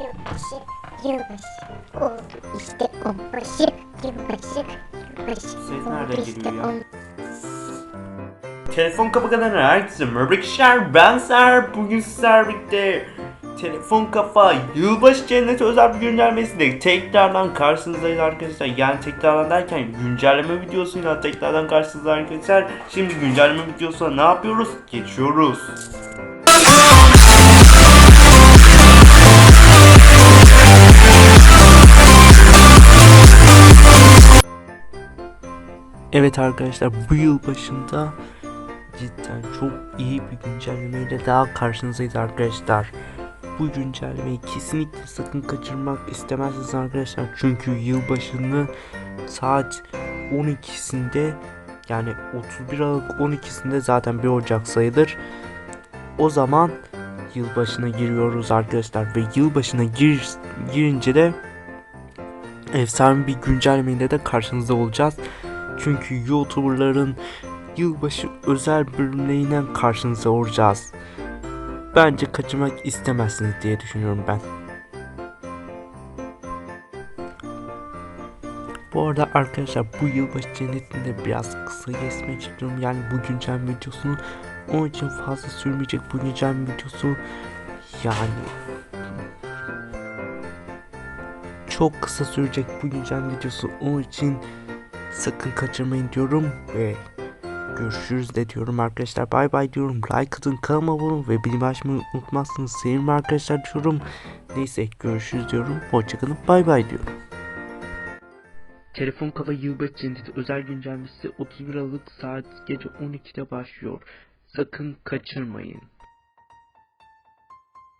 Yılbaşı, yılbaşı oldu işte onbaşı, yılbaşı, yılbaşı Ses nereden işte geliyor ya? on- Telefon kapılarına herkese merhaba arkadaşlar. Ben Ser. Bugün sizlerle birlikte Telefon kafa yılbaşı cenneti özel bir güncellemesiyle tekrardan karşınızdayız arkadaşlar. Yani tekrardan derken güncelleme videosuyla tekrardan karşınızda arkadaşlar. Şimdi güncelleme videosuna ne yapıyoruz? Geçiyoruz Evet arkadaşlar bu yıl başında cidden çok iyi bir güncellemeyle daha karşınızdayız arkadaşlar. Bu güncellemeyi kesinlikle sakın kaçırmak istemezsiniz arkadaşlar. Çünkü yılbaşını saat 12'sinde yani 31 Aralık 12'sinde zaten 1 Ocak sayılır. O zaman yılbaşına giriyoruz arkadaşlar ve yılbaşına gir, girince de efsane bir güncellemeyle de karşınızda olacağız. Çünkü YouTuber'ların yılbaşı özel bölümlerinden karşınıza olacağız. Bence kaçırmak istemezsiniz diye düşünüyorum ben. Bu arada arkadaşlar bu yılbaşı cennetinde biraz kısa geçmek istiyorum. Yani bu güncel videosunu onun için fazla sürmeyecek bu güncel videosu. Yani çok kısa sürecek bu güncel videosu onun için sakın kaçırmayın diyorum ve görüşürüz de diyorum arkadaşlar. Bay bay diyorum. Like atın kanalıma abone olun ve bildirim açmayı unutmazsınız sevinirim arkadaşlar diyorum. Neyse görüşürüz diyorum. Hoşçakalın. Bay bay diyorum. Telefon kafa yılbaşı cenneti özel güncellemesi 31 Aralık saat gece 12'de başlıyor. Sakın kaçırmayın